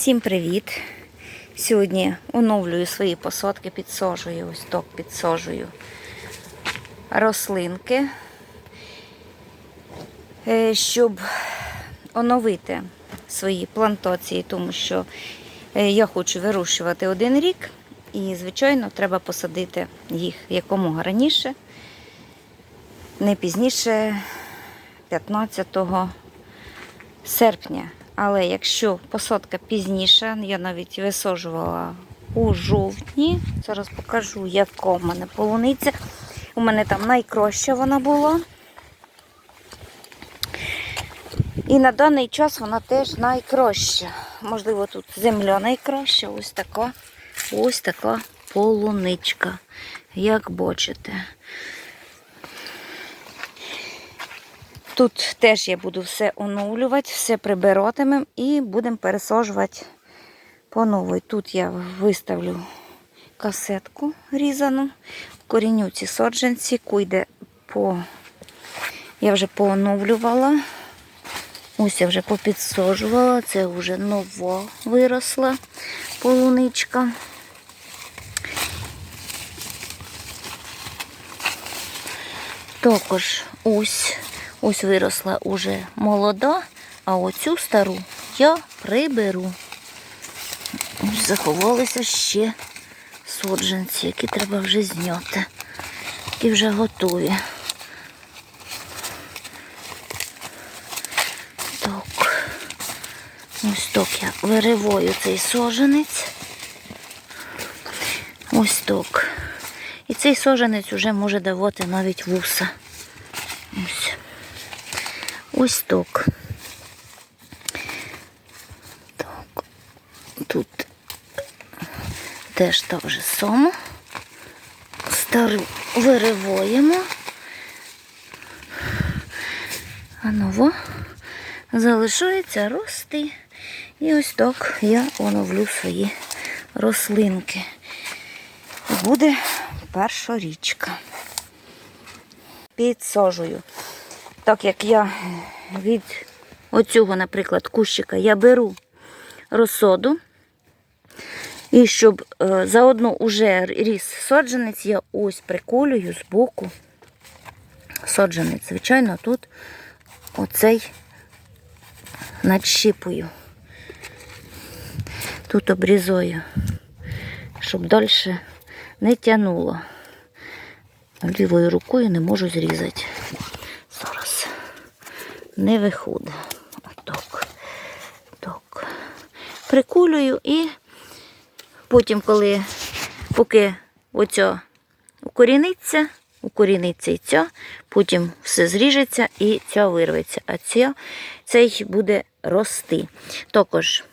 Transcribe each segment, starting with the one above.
Всім привіт! Сьогодні оновлюю свої посадки, підсаджую, ось так підсаджую рослинки, е, щоб оновити свої плантації, тому що е, я хочу вирощувати один рік, і, звичайно, треба посадити їх якомога раніше, не пізніше 15 серпня. Але якщо посадка пізніше, я навіть висаджувала у жовтні. Зараз покажу, яка в мене полуниця. У мене там найкраща вона була. І на даний час вона теж найкраща. Можливо, тут земля найкраща. Ось така, ось така полуничка. Як бачите. Тут теж я буду все оновлювати, все прибиратимем і будемо пересаджувати по новій. Тут я виставлю касетку різану, коріню ці саджанці, куйде по. Я вже пооновлювала. Ось я вже попідсаджувала. Це вже нова виросла полуничка. Також ось Ось виросла уже молода, а оцю стару я приберу. Ось заховалися ще соджанці, які треба вже зняти, які вже готові. Так, ось так я вириваю цей соженець. Ось так. І цей соженець вже може давати навіть вуса. Ось. Ось так. Так. Тут теж так же само. Стару вириваємо. А нова залишається рости. І ось так я оновлю свої рослинки. Буде перша річка. Підсажую. Так як я від оцього, наприклад, кущика я беру розсоду. І щоб е, заодно уже ріс соджанець, я ось приколюю з боку соджанець. Звичайно, тут оцей надщипую. Тут обрізаю, щоб далі не тянуло. Лівою рукою не можу зрізати. Не виходить. Так. Так. Прикулюю і потім, коли поки оця укоріниться, укоріниться і ця, потім все зріжеться і ця вирветься, а ця, цей буде рости. Також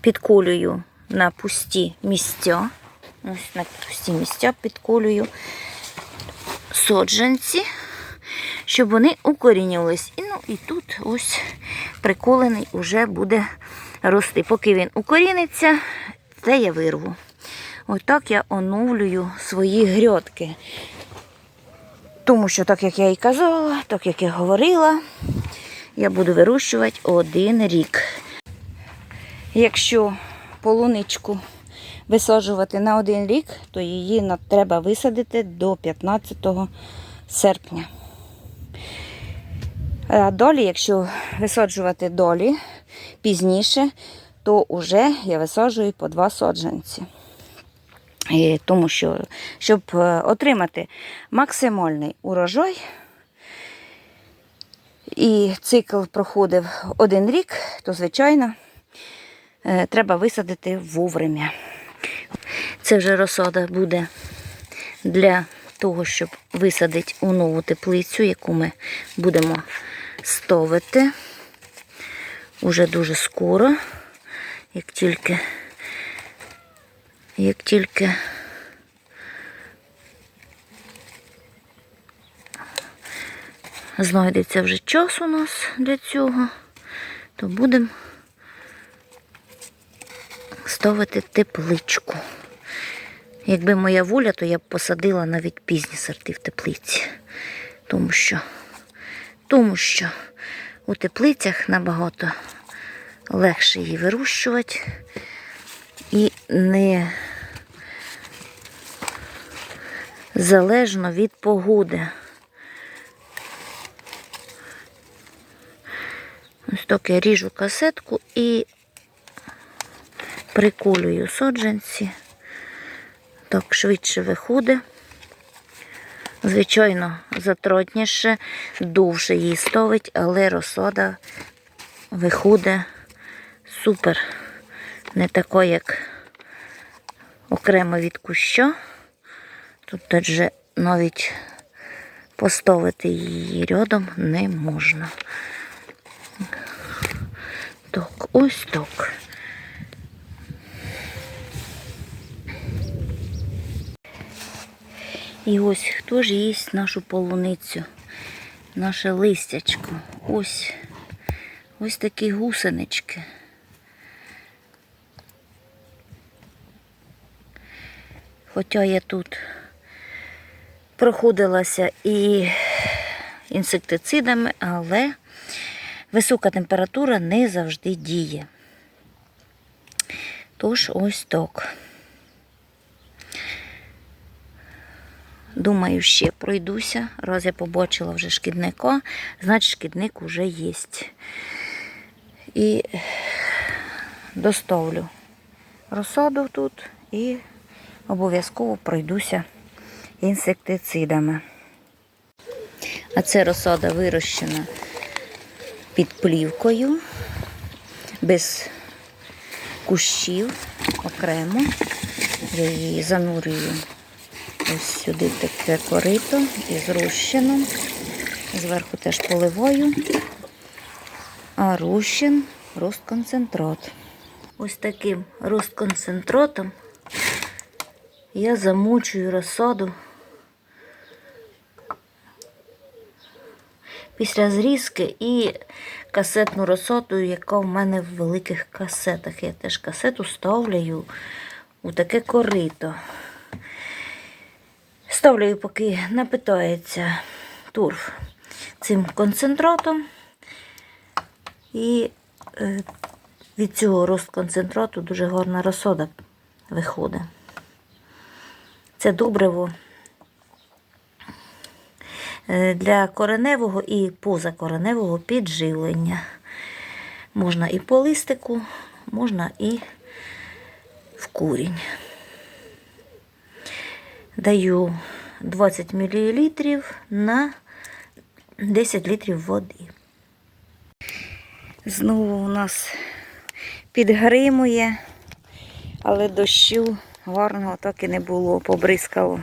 підколюю на пусті місця. Ось на пусті місця підколюю соджанці, щоб вони укорінювались. І, ну, і тут ось приколений вже буде рости. Поки він укоріниться, це я вирву. Отак я оновлюю свої грядки. Тому що, так як я і казала, так як я говорила, я буду вирощувати один рік. Якщо полуничку висаджувати на один рік, то її треба висадити до 15 серпня. А долі, якщо висаджувати долі пізніше, то вже я висаджую по два саджанці. І тому що, щоб е, отримати максимальний урожай, і цикл проходив один рік, то, звичайно, е, треба висадити вовремя. Це вже розсада буде для того, щоб висадити у нову теплицю, яку ми будемо ставити уже дуже скоро, як тільки, як тільки знайдеться вже час у нас для цього, то будемо ставити тепличку. Якби моя воля, то я б посадила навіть пізні сорти в теплиці. Тому що, тому що у теплицях набагато легше її вирощувати і не залежно від погоди. Ось так я ріжу касетку і приколюю соджанці. Так швидше виходить. Звичайно, затротніше, довше її ставить, але розсада виходить супер. Не така, як окремо від куща. Тут вже навіть поставити її рядом не можна. Так, ось так. І ось хто ж їсть нашу полуницю, наше листячко. Ось ось такі гусенички. Хоча я тут проходилася і інсектицидами, але висока температура не завжди діє. Тож ось так. Думаю, ще пройдуся. Раз я побачила вже шкідника, значить шкідник вже є. І доставлю розсаду тут і обов'язково пройдуся інсектицидами. А це розсада вирощена під плівкою, без кущів окремо. Я її занурюю ось сюди таке корито із розчином. Зверху теж поливаю, а розчин розконцентрат. Ось таким розконцентратом я замочую розсаду. Після зрізки і касетну розсаду, яка в мене в великих касетах. Я теж касету ставляю у таке корито. Ставлю, поки напитається турф цим концентратом. І е, від цього розконцентрату дуже гарна розсода виходить. Це добриво е, для кореневого і позакореневого підживлення. Можна і по листику, можна і в курінь. Даю 20 мл на 10 літрів води. Знову у нас підгримує, але дощу гарного так і не було, побризкало.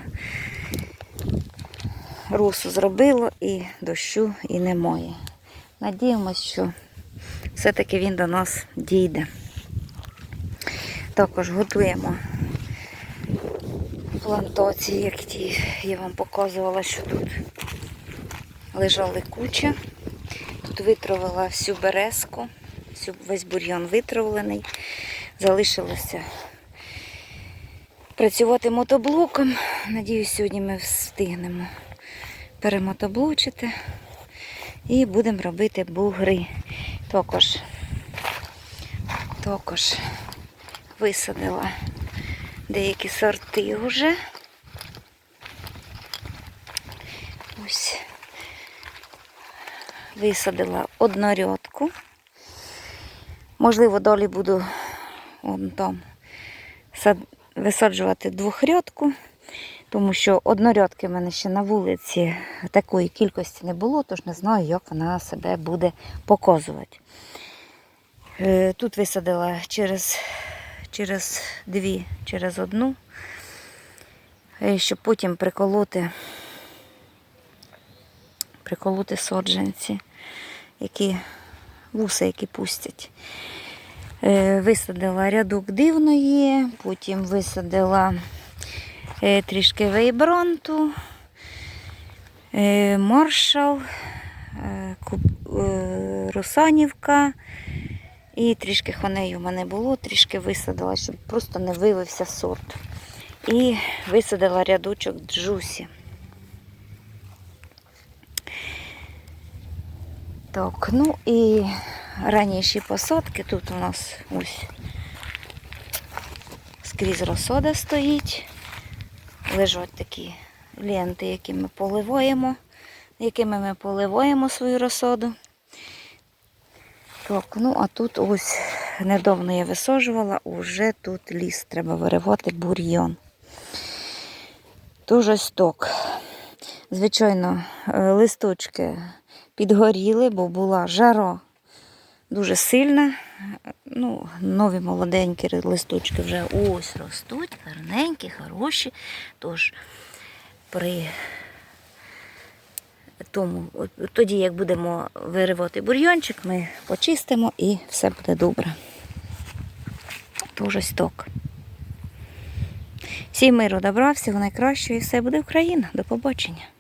Русу зробило і дощу і немає. Надіємось, що все-таки він до нас дійде. Також готуємо плантації, як ті я вам показувала, що тут лежали куча. Тут витравила всю березку, всю, весь бур'ян витравлений. Залишилося працювати мотоблоком. Надіюсь, сьогодні ми встигнемо перемотоблочити і будемо робити бугри. Також, також висадила деякі сорти вже. Ось висадила однорядку. Можливо, далі буду вон там висаджувати двохрядку, тому що однорядки в мене ще на вулиці такої кількості не було, тож не знаю, як вона себе буде показувати. Е, Тут висадила через, через дві, через одну, е, щоб потім приколоти приколоти соджанці, які вуса, які пустять. Е, Висадила рядок дивної, потім висадила е, трішки вейбронту, е, маршал, Русанівка. І трішки хонею в мене було, трішки висадила, щоб просто не вилився сорт. І висадила рядочок джусі. Так, ну і раніші посадки. Тут у нас ось скрізь розсода стоїть. Лежать такі ленти, які ми поливаємо, якими ми поливаємо свою розсоду. Так, ну а тут ось недавно я висаджувала, уже тут ліс треба виривати бур'йон. Дуже сток. Звичайно, е, листочки підгоріли, бо була жара дуже сильна. Ну, нові молоденькі листочки вже ось ростуть, гарненькі, хороші. Тож при тому, тоді, як будемо виривати бур'йончик, ми почистимо і все буде добре. Дуже сток. Всім миру добра, всього найкращого і все буде Україна. До побачення.